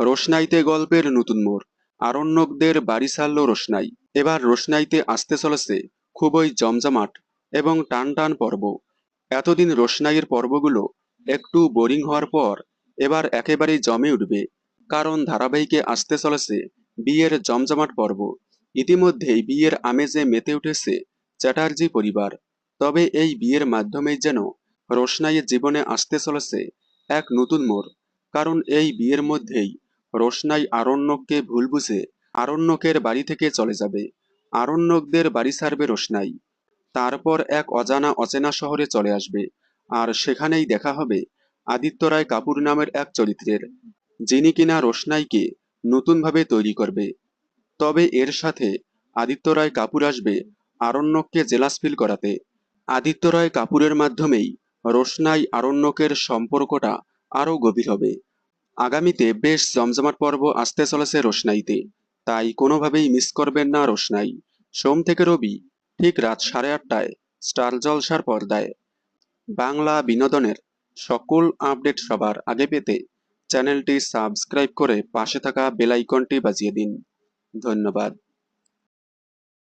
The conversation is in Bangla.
রোশনাইতে গল্পের নতুন মোড়। আরণ্যকদের বাড়ি ছাড়ল রোশনাই। এবার রোশনাইতে আসতে চলেছে খুবই জমজমাট এবং টান টান পর্ব। এতদিন রোশনাইয়ের পর্বগুলো একটু বোরিং হওয়ার পর এবার একেবারেই জমে উঠবে, কারণ ধারাবাহিকে আসতে চলেছে বিয়ের জমজমাট পর্ব। ইতিমধ্যেই বিয়ের আমেজে মেতে উঠেছে চ্যাটার্জি পরিবার। তবে এই বিয়ের মাধ্যমেই যেন রোশনাইয়ের জীবনে আসতে চলেছে এক নতুন মোড়, কারণ এই বিয়ের মধ্যেই রোশনাই আরণ্যককে ভুল বুঝে আরণ্যকের বাড়ি থেকে চলে যাবে। আরণ্যকদের বাড়ি ছাড়বে রোশনাই। তারপর এক অজানা অচেনা শহরে চলে আসবে। আর সেখানেই দেখা হবে আদিত্য রায় কাপুর নামের এক চরিত্রের, যিনি কিনা রোশনাইকে নতুনভাবে তৈরি করবে। তবে এর সাথে আদিত্য রায় কাপুর আসবে আরণ্যককে জেলাস ফিল করাতে। আদিত্য রায় কাপুরের মাধ্যমেই রোশনাই আরণ্যকের সম্পর্কটা আরও গভীর হবে। আগামীতে বেশ জমজমাট পর্ব আসতে চলেছে রোশনাইতে। তাই কোনোভাবেই মিস করবেন না রোশনাই। সোম থেকে রবি, ঠিক রাত সাড়ে আটটায় স্টার জলসার পর্দায়। বাংলা বিনোদনের সকল আপডেট সবার আগে পেতে চ্যানেলটি সাবস্ক্রাইব করে পাশে থাকা বেলাইকনটি বাজিয়ে দিন। ধন্যবাদ।